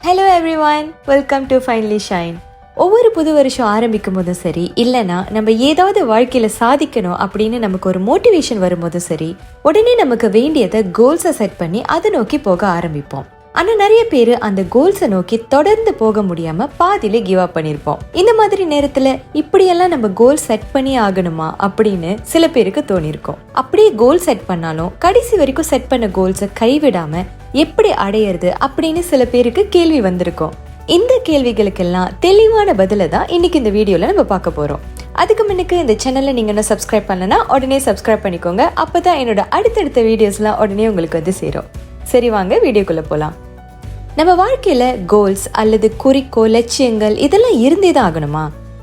Hello everyone welcome to finally shine ஒவ்வொரு புது வருஷம் ஆரம்பிக்கும் போதும் சரி இல்லைன்னா நம்ம ஏதாவது வாழ்க்கையில் சாதிக்கணும் அப்படின்னு நமக்கு ஒரு மோட்டிவேஷன் வரும்போதும் சரி உடனே நமக்கு வேண்டியதை கோல்ஸை செட் பண்ணி அதை நோக்கி போக ஆரம்பிப்போம். ஆனால் நிறைய பேர் அந்த கோல்ஸை நோக்கி தொடர்ந்து போக முடியாம பாதியில கிவ் அப் பண்ணியிருப்போம் இந்த மாதிரி நேரத்தில் இப்படியெல்லாம் நம்ம கோல் செட் பண்ணி ஆகணுமா அப்படின்னு சில பேருக்கு தோணியிருக்கும் அப்படியே கோல் செட் பண்ணாலும் கடைசி வரைக்கும் செட் பண்ண கோல்ஸை கைவிடாம எப்படி அடையிறது அப்படின்னு சில பேருக்கு கேள்வி வந்திருக்கும். இந்த கேள்விகளுக்கெல்லாம் தெளிவான பதிலை தான் இன்னைக்கு இந்த வீடியோல நம்ம பார்க்க போறோம். அதுக்கு முன்னுக்கு இந்த சேனலை நீங்க இன்னும் சப்ஸ்கிரைப் பண்ணலனா உடனே சப்ஸ்கிரைப் பண்ணிக்கோங்க. அப்பதான் என்னோட அடுத்தடுத்த வீடியோஸ்லாம் உடனே உங்களுக்கு வந்து சேரும். சரி வாங்க வீடியோக்குள்ள போலாம். நம்ம வாழ்க்கையில் கோல்ஸ் அல்லது குறிக்கோள் லட்சியங்கள் இதெல்லாம் இருந்தே தான் ஆகணுமா?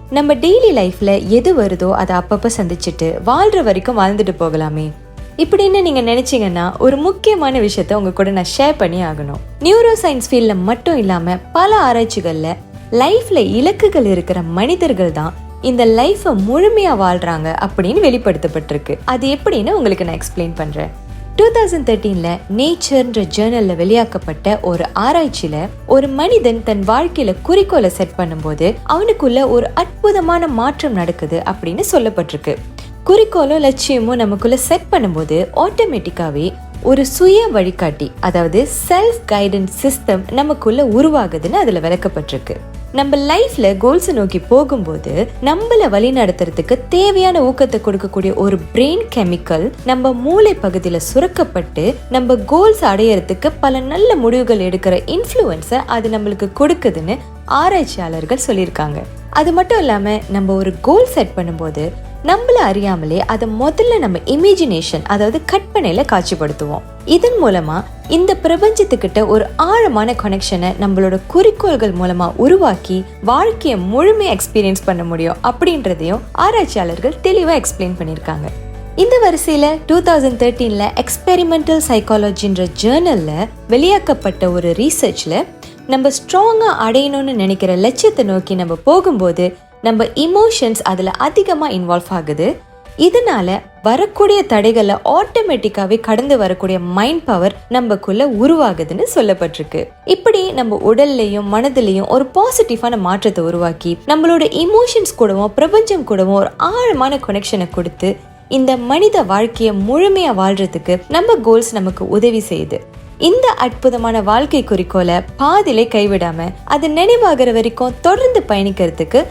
நம்ம டெய்லி லைஃப்ல எது வருதோ அதை அப்பப்போ சந்திச்சுட்டு வாழ்ற வரைக்கும் வாழ்ந்துட்டு போகலாமே. இப்படின்னு நீங்க நினைச்சீங்கன்னா ஒரு முக்கியமான விஷயத்த உங்க கூட நான் ஷேர் பண்ணி ஆகணும். நியூரோ சயின்ஸ் ஃபீல்ட்ல மட்டும் இல்லாம பல ஆராய்ச்சிகள்ல லைஃப்ல இலக்குகள் இருக்கிற மனிதர்கள் தான் இந்த லைஃப்பை முழுமையா வாழ்றாங்க அப்படின்னு வெளிப்படுத்தப்பட்டிருக்கு. அது எப்படின்னு உங்களுக்கு நான் எக்ஸ்பிளைன் பண்றேன். டூ தௌசண்ட் தேர்ட்டீனில் நேச்சர்ன்ற ஜேர்னலில் வெளியாக்கப்பட்ட ஒரு ஆராய்ச்சியில் ஒரு மனிதன் தன் வாழ்க்கையில் குறிக்கோளை செட் பண்ணும்போது அவனுக்குள்ள ஒரு அற்புதமான மாற்றம் நடக்குது அப்படின்னு சொல்லப்பட்டிருக்கு. குறிக்கோளும் லட்சியமும் நமக்குள்ள செட் பண்ணும்போது ஆட்டோமேட்டிக்காவே ஒரு சுய வழிகாட்டி அதாவது செல்ஃப் கைடன்ஸ் சிஸ்டம் நமக்குள்ள உருவாகுதுன்னு அதுல விளக்கப்பட்டிருக்கு. நம்ம லைஃப்ல கோல்ஸ் நோக்கி போகும்போது நம்மள வழி நடத்துறதுக்கு தேவையான ஊக்கத்தை கொடுக்கக்கூடிய ஒரு பிரெயின் கெமிக்கல் நம்ம மூளை பகுதியில சுரக்கப்பட்டு நம்ம கோல்ஸ் அடையறதுக்கு பல நல்ல முடிவுகள் எடுக்கிற இன்ஃப்ளூயன்ஸை அது நம்மளுக்கு கொடுக்குதுன்னு ஆராய்ச்சியாளர்கள் சொல்லியிருக்காங்க. அது மட்டும் இல்லாம நம்ம ஒரு கோல் செட் பண்ணும்போது நம்மள அறியாமலே அதை முதல்ல நம்ம இமேஜினேஷன் அதாவது கற்பனையில காட்சிப்படுத்துவோம். இதன் மூலமா இந்த பிரபஞ்சத்துக்கிட்ட ஒரு ஆழமான கனெக்ஷனை நம்மளோட குறிக்கோள்கள் மூலமா உருவாக்கி வாழ்க்கையை முழுமையா எக்ஸ்பீரியன்ஸ் பண்ண முடியும் அப்படின்றதையும் ஆராய்ச்சியாளர்கள் தெளிவா எக்ஸ்பிளைன் பண்ணியிருக்காங்க. இந்த வரிசையில் டூ தௌசண்ட் தேர்ட்டீனில் எக்ஸ்பெரிமெண்டல் சைக்காலஜின்ற ஜேர்னலில் வெளியாக்கப்பட்ட ஒரு ரீசர்ச்சில் நம்ம ஸ்ட்ராங்காக அடையணும்னு நினைக்கிற லட்சியத்தை நோக்கி நம்ம போகும்போது நம்ம இமோஷன்ஸ் அதில் அதிகமாக இன்வால்வ் ஆகுது. இதனால வரக்கூடிய தடைகளை ஆட்டோமேட்டிக்காவே கடந்து வரக்கூடிய மைண்ட் பவர் நம்மக்குள்ள உருவாகுதுன்னு சொல்லப்பட்டிருக்கு. இப்படி நம்ம உடல்லையும் மனதிலையும் ஒரு பாசிட்டிவான மாற்றத்தை உருவாக்கி நம்மளோட இமோஷன்ஸ் கூடவும் பிரபஞ்சம் கூடவும் ஒரு ஆழமான கனெக்ஷனை கொடுத்து இந்த மனித வாழ்க்கையை முழுமையா வாழ்றதுக்கு நம்ம கோல்ஸ் நமக்கு உதவி செய்யுது. இந்த அற்புதமான வாழ்க்கை குறிக்கோளை பாதிலே கைவிடாம அது நினைவாகிற வரைக்கும் தொடர்ந்து பயணிக்கிறதுக்கு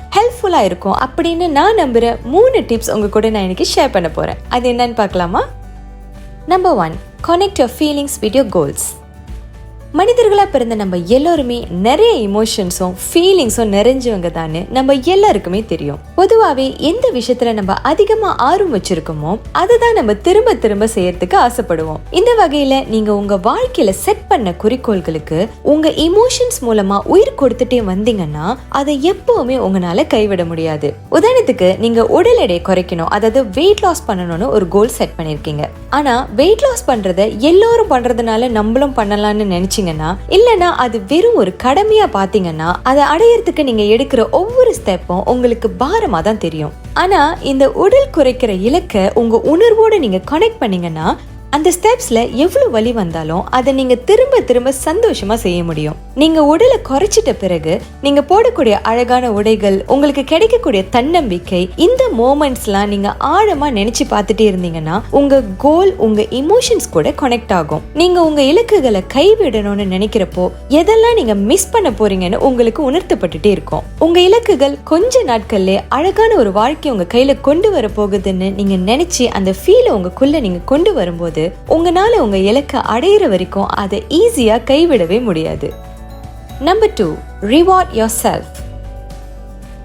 ஹெல்ப்ஃபுல்லா இருக்கும் அப்படின்னு நான் நம்புற மூணு டிப்ஸ் உங்க கூட நான் எனக்கு ஷேர் பண்ண போறேன். அது என்னன்னு பார்க்கலாமா? Number one connect your feelings with your goals மனிதர்களாக பிறந்த நம்ம எல்லோருமே நிறைய இமோஷன்ஸும் ஃபீலிங்ஸும் நிறைஞ்சவங்க தானே நம்ம எல்லாருக்குமே தெரியும். பொதுவாகவே எந்த விஷயத்துல நம்ம அதிகமாக ஆர்வம் வச்சிருக்கோமோ அதுதான் நம்ம திரும்ப திரும்ப செய்யறதுக்கு ஆசைப்படுவோம். இந்த வகையில நீங்க உங்க வாழ்க்கையில செட் பண்ண குறிக்கோள்களுக்கு உங்க இமோஷன்ஸ் மூலமா உயிர் கொடுத்துட்டே வந்தீங்கன்னா அதை எப்பவுமே உங்களால கைவிட முடியாது. உதாரணத்துக்கு நீங்க உடல் எடை குறைக்கணும் அதாவது வெயிட் லாஸ் பண்ணணும்னு ஒரு கோல் செட் பண்ணிருக்கீங்க. ஆனா வெயிட் லாஸ் பண்றதை எல்லோரும் பண்றதுனால நம்மளும் பண்ணலாம்னு நினைச்சீங்கன்னா இல்லனா அது வெறும் ஒரு கடமையா பாத்தீங்கன்னா அதை அடையறதுக்கு நீங்க எடுக்கிற ஒவ்வொரு ஸ்டெப்பும் உங்களுக்கு பாரமா தான் தெரியும். ஆனா இந்த உடல் குறைக்கிற இலக்கை உங்க உணர்வோட நீங்க கனெக்ட் பண்ணீங்கன்னா அந்த ஸ்டெப்ஸில் எவ்வளோ வலி வந்தாலும் அதை நீங்கள் திரும்ப திரும்ப சந்தோஷமாக செய்ய முடியும். நீங்கள் உடலை குறைச்சிட்ட பிறகு நீங்கள் போடக்கூடிய அழகான உடைகள் உங்களுக்கு கிடைக்கக்கூடிய தன்னம்பிக்கை இந்த மோமெண்ட்ஸ்லாம் நீங்கள் ஆழமாக நினச்சி பார்த்துட்டே இருந்தீங்கன்னா உங்கள் கோல் உங்கள் இமோஷன்ஸ் கூட கனெக்ட் ஆகும். நீங்கள் உங்கள் இலக்குகளை கைவிடணும்னு நினைக்கிறப்போ எதெல்லாம் நீங்கள் மிஸ் பண்ண போறீங்கன்னு உங்களுக்கு உணர்த்தப்பட்டுட்டே இருக்கும். உங்கள் இலக்குகள் கொஞ்ச நாட்கள்ல அழகான ஒரு வாழ்க்கை உங்கள் கையில் கொண்டு வர போகுதுன்னு நீங்கள் நினச்சி அந்த ஃபீலை உங்களுக்குள்ளே நீங்கள் கொண்டு வரும்போது உங்களால உங்க இலக்கை அடையிற வரைக்கும் அதை ஈஸியா கைவிடவே முடியாது. Number two reward yourself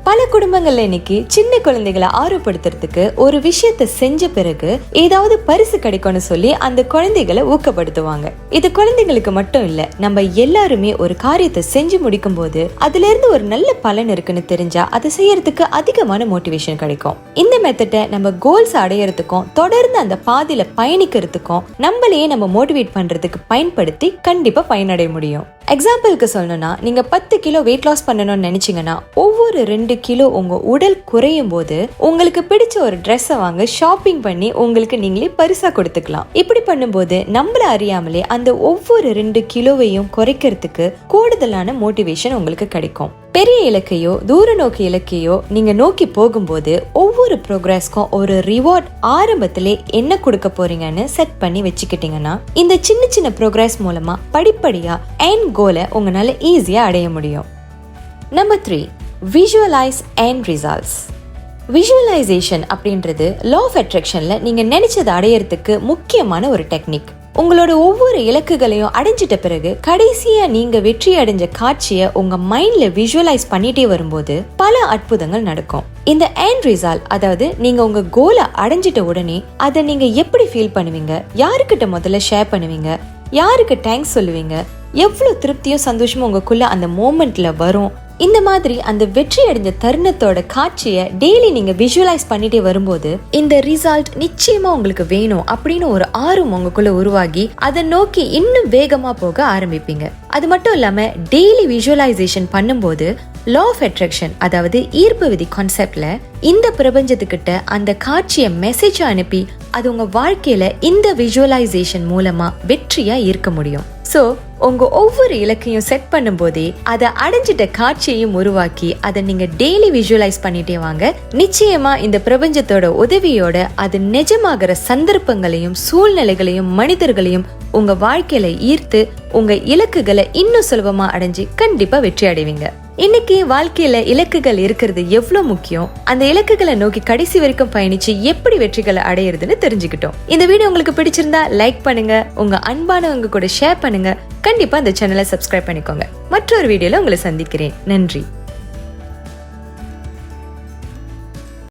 பல குடும்பங்கள்ல இன்னைக்கு சின்ன குழந்தைகளை ஆர்வப்படுத்துறதுக்கு ஒரு விஷயத்த செஞ்ச பிறகு ஏதாவது பரிசு கிடைக்கும்னு சொல்லி அந்த குழந்தைகளை ஊக்கப்படுத்துவாங்க. இது குழந்தைங்களுக்கு மட்டும் இல்ல நம்ம எல்லாருமே ஒரு காரியத்தை செஞ்சு முடிக்கும் போது அதுல இருந்து ஒரு நல்ல பலன் இருக்குன்னு தெரிஞ்சா அதை செய்யறதுக்கு அதிகமான மோட்டிவேஷன் கிடைக்கும். இந்த மெத்தட்டை நம்ம கோல்ஸ் அடையறதுக்கும் தொடர்ந்து அந்த பாதையில பயணிக்கிறதுக்கும் நம்மளையே நம்ம மோட்டிவேட் பண்றதுக்கு பயன்படுத்தி கண்டிப்பா பயனடைய முடியும். எக்ஸாம்பிளுக்கு சொல்லணும்னா நீங்க பத்து கிலோ வெயிட் லாஸ் பண்ணணும்னு நினைச்சீங்கன்னா ஒவ்வொரு ரெண்டு கிலோ உங்க உடல் குறையும் போது உங்களுக்கு பிடிச்ச ஒரு ட்ரெஸ்ஸை வாங்க ஷாப்பிங் பண்ணி உங்களுக்கு நீங்களே பரிசா கொடுத்துக்கலாம். இப்படி பண்ணும்போது நம்மள அறியாமலே அந்த ஒவ்வொரு ரெண்டு கிலோவையும் குறைக்கிறதுக்கு கூடுதலான மோட்டிவேஷன் உங்களுக்கு கிடைக்கும். பெரிய இலக்கையோ தூர நோக்கு இலக்கையோ நீங்க நோக்கி போகும்போது ஒவ்வொரு ப்ரோக்ரஸ்க்கும் ஒரு ரிவார்ட் ஆரம்பத்திலே என்ன கொடுக்க போறீங்கன்னு செட் பண்ணி வச்சுக்கிட்டீங்கன்னா இந்த சின்ன சின்ன ப்ரோக்ரஸ் மூலமா படிப்படியா என் கோலை உங்களால ஈஸியா அடைய முடியும். Number three visualise and results visualisation அப்படின்றது லா ஆஃப் அட்ராக்ஷனில் நீங்கள் நினைச்சதை அடையறதுக்கு முக்கியமான ஒரு டெக்னிக் உங்களோட ஒவ்வொரு இலக்குகளையும் அடைஞ்சிட்ட பிறகு கடைசியாக நீங்கள் வெற்றி அடைஞ்ச காட்சியை உங்கள் மைண்டில் விஷுவலைஸ் பண்ணிட்டே வரும்போது பல அற்புதங்கள் நடக்கும். இந்த end ரிசால்ட் அதாவது நீங்கள் உங்கள் கோலை அடைஞ்சிட்ட உடனே அதை நீங்கள் எப்படி ஃபீல் பண்ணுவீங்க? யாருக்கிட்ட முதல்ல ஷேர் பண்ணுவீங்க? யாருக்கு தேங்க்ஸ் சொல்லுவீங்க? எவ்வளோ திருப்தியும் சந்தோஷமும் உங்களுக்குள்ளே அந்த மோமெண்ட்டில் வரும். இந்த மாதிரி அந்த வெற்றி அடைஞ்ச தருணத்தோட காட்சியை டெய்லி நீங்க விஷுவலைஸ் பண்ணிட்டே வரும்போது இந்த ரிசல்ட் நிச்சயமா உங்களுக்கு வேணும் அப்படின்னு ஒரு ஆர்வம் உங்களுக்குள்ள உருவாகி அதை நோக்கி இன்னும் வேகமா போக ஆரம்பிப்பீங்க. அது மட்டும் இல்லாம டெய்லி விஷுவலைசேஷன் பண்ணும்போது லா ஆஃப் அட்ராக்ஷன் அதாவது ஈர்ப்பு விதி கான்செப்ட்ல இந்த பிரபஞ்சத்துக்கிட்ட அந்த காட்சியை மெசேஜ் அனுப்பி அது உங்க வாழ்க்கையில இந்த விஷுவலைசேஷன் மூலமா வெற்றியா ஈர்க்க முடியும். சோ உங்க ஒவ்வொரு இலக்கையும் செட் பண்ணும்போதே அதை அடைஞ்சிட்ட காட்சியையும் உருவாக்கி அதை நீங்க டெய்லி விஷுவலைஸ் பண்ணிட்டே வாங்க. நிச்சயமா இந்த பிரபஞ்சத்தோட உதவியோட அது நிஜமாகிற சந்தர்ப்பங்களையும் சூழ்நிலைகளையும் மனிதர்களையும் உங்க வாழ்க்கையில ஈர்த்து உங்க இலக்குகளை இன்னும் சுலபமா அடைஞ்சு கண்டிப்பா வெற்றி அடைவீங்க. இன்னைக்கு வாழ்க்கையில இலக்குகள் இருக்கிறது எவ்வளவு முக்கியம்? அந்த இலக்குகளை நோக்கி கடைசி வரைக்கும் பயணிச்சு எப்படி வெற்றிகளை அடையிறதுன்னு தெரிஞ்சுக்கிட்டோம். இந்த வீடியோ உங்களுக்கு பிடிச்சிருந்தா லைக் பண்ணுங்க உங்க அன்பானவங்க கூட ஷேர் பண்ணுங்க. கண்டிப்பா இந்த சேனலை சப்ஸ்கிரைப் பண்ணிக்கோங்க. மற்றொரு வீடியோல உங்களை சந்திக்கிறேன். நன்றி.